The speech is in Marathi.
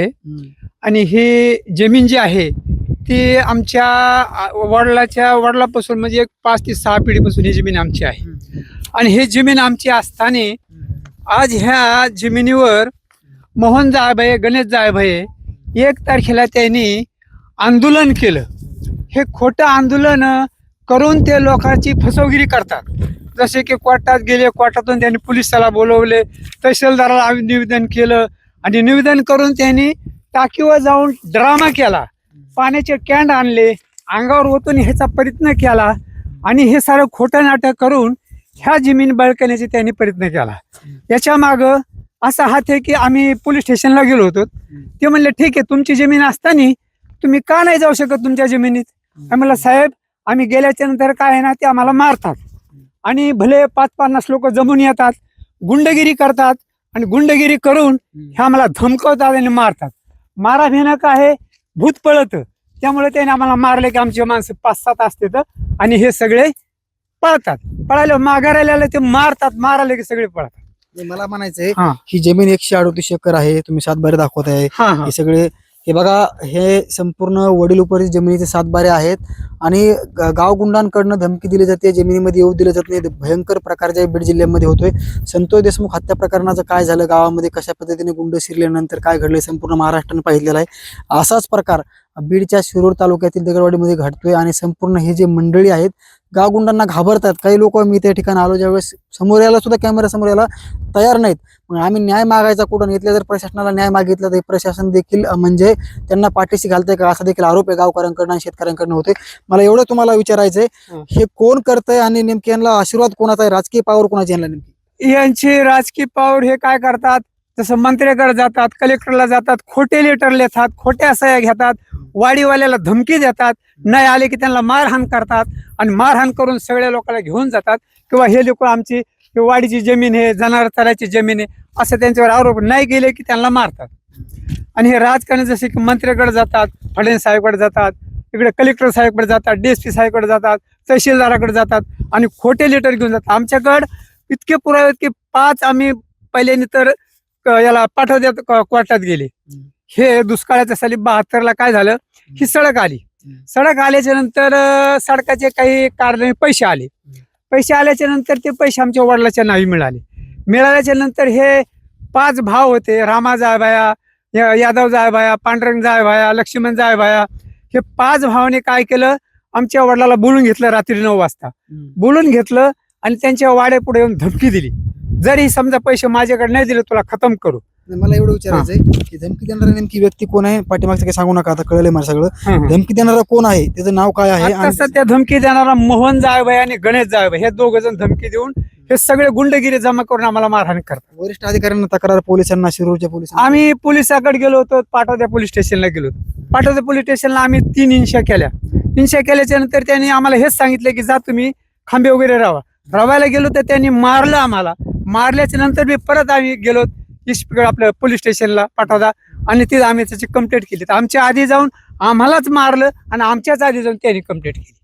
आणि ही जमीन जी आहे ती आमच्या वडिलाच्या वडिलापासून म्हणजे एक पाच ते सहा पिढीपासून ही जमीन आमची आहे. आणि ही जमीन आमची असताना आज ह्या जमिनीवर मोहन जायभाई गणेश जायभाई एक तारखेला त्यांनी आंदोलन केलं. हे खोटं आंदोलन करून ते लोकांची फसवगिरी करतात. जसे की कोर्टात गेले कोर्टातून त्यांनी पोलिसाला बोलवले तहसीलदाराला निवेदन केलं आणि निवेदन करून त्यांनी टाकीवर जाऊन ड्रामा केला. पाण्याचे कॅन्ड आणले अंगावर ओतून ह्याचा प्रयत्न केला आणि हे सारं खोटं नाटक करून ह्या जमीन बळकण्याचा त्यांनी प्रयत्न केला. याच्या माग असा हात आहे की आम्ही पोलीस स्टेशनला गेलो होतो. ते म्हणले ठीक आहे तुमची जमीन असताना तुम्ही का नाही जाऊ शकत तुमच्या जमिनीत? आम्हाला म्हणलं साहेब आम्ही गेल्याच्यानंतर काय आहे ना ते आम्हाला मारतात. आणि भले पाच पन्नास लोक जमून येतात गुंडगिरी करतात आणि गुंडगिरी करून हे आम्हाला धमकवतात आणि मारतात. मारा भेनक आहे भूत पळत. त्यामुळे त्याने आम्हाला मारले की आमचे माणसं पाच सात असते आणि हे सगळे पळतात. पळाले माघारायला ते मारतात मारायला की सगळे पळतात. मला म्हणायचंय हा. जमीन एकशे अडोतीस एकर आहे तुम्ही सातबारे दाखवत आहे हे सगळे हे बघा हे संपूर्ण वडील उपरी जमिनीचे सातबारे आहेत आणि ग- गावगुंडांकडनं धमकी दिली जाते जमिनीमध्ये येऊ दिलं जात नाही. भयंकर प्रकारच्या बीड जिल्ह्यामध्ये होतोय. संतोष देशमुख हत्या प्रकरणाचं काय झालं? गावामध्ये कशा पद्धतीने गुंड शिरल्यानंतर काय घडलंय? संपूर्ण महाराष्ट्राने पाहिलेलं आहे. असाच प्रकार बीडच्या शिरूर तालुक्यातील दगडवाडीमध्ये घडतोय आणि संपूर्ण हे जे मंडळी आहेत गावगुंडांना घाबरतात. काही लोक मी त्या ठिकाणी आलो ज्यावेळेस समोर यायला सुद्धा कॅमेरा समोर यायला तयार नाहीत. मग आम्ही न्याय मागायचा कुठून इथल्या जर प्रशासनाला न्याय मागितला तर प्रशासन देखील म्हणजे त्यांना पाठीशी घालतंय का? असा देखील आरोप आहे गावकऱ्यांकडनं आणि शेतकऱ्यांकडनं होते मला एवढं तुम्हाला विचारायचंय हं. हे कोण करतंय आणि नेमकी यांना आशीर्वाद कोणाचा आहे? राजकीय पावर कोणाची यांना नेमकी? यांची राजकीय पावर हे काय करतात? जसं मंत्र्याकडे जातात कलेक्टरला जातात खोटे लेटर लेतात खोट्या सह्या घेतात वाडीवाल्याला धमकी देतात नाही आले की त्यांना मारहाण करतात आणि मारहाण करून सगळ्या लोकांना घेऊन जातात किंवा हे लोक आमची वाडीची जमीन आहे जनावर चराची जमीन आहे असं त्यांच्यावर आरोप नाही गेले की त्यांना मारतात. आणि हे राजकारण जसे की मंत्र्याकडे जातात फडणवीस साहेबकडे जातात इकडे कलेक्टर साहेबकडे जातात डीएसपी साहेबकडे जातात तहसीलदाराकडे जातात आणि खोटे लेटर घेऊन जातात. आमच्याकडं इतके पुरावे की पाच आम्ही पहिल्याने तर याला पाठवत्यात क- कोर्टात गेले. हे दुष्काळाच्या साली बहात्तरला काय झालं? ही सडक आली. सडक आल्याच्यानंतर सडकाचे काही कारणे पैसे आले. पैसे आल्याच्यानंतर ते पैसे आमच्या वडिलाच्या नावी मिळाले. मिळाल्याच्या नंतर हे पाच भाव होते. रामा जायबाया या- यादव जायबाया पांडुरंग जायबाया लक्ष्मण जायबाया हे पाच भावाने काय केलं? आमच्या वडिलाला बोलून घेतलं रात्री नऊ वाजता. बोलून घेतलं आणि त्यांच्या वाड्या पुढे येऊन धमकी दिली. जरी समजा पैसे माझ्याकडे नाही दिले तुला खतम करू. मला एवढं विचारायचंय की धमकी देणारा नेमकी व्यक्ती कोण आहे? पाठीमागचं काही सांगू नका आता कळलंय मला सगळं. धमकी देणारा कोण आहे? त्याचं नाव काय आहे? सध्या धमकी देणारा मोहन जायबाई आणि गणेश जायबाई हे दोघ जण धमकी देऊन हे सगळे गुंडगिरी जमा करून आम्हाला मारहाण करतात. वरिष्ठ अधिकाऱ्यांना तक्रार पोलिसांना शिरूरच्या पोलिसांना? आम्ही पोलिसाकडे गेलो होतो पाटोद्या पोलीस स्टेशनला गेलो होतो. पाटोद्या पोलीस स्टेशनला आम्ही तीन इंशा केल्या. इंशा केल्याच्यानंतर त्यांनी आम्हाला हेच सांगितलं की जा तुम्ही खांबे वगैरे राहा रवायला गेलो तर त्यांनी मारलं आम्हाला. मारल्याच्या नंतर मी परत आम्ही गेलो इस्पिकड आपल्या पोलीस स्टेशनला पाठवला. आणि तिथं आम्ही त्याची कंप्लेंट केली. तर आमच्या आधी जाऊन आम्हालाच मारलं आणि आमच्याच आधी जाऊन त्यांनी कंप्लेंट केली.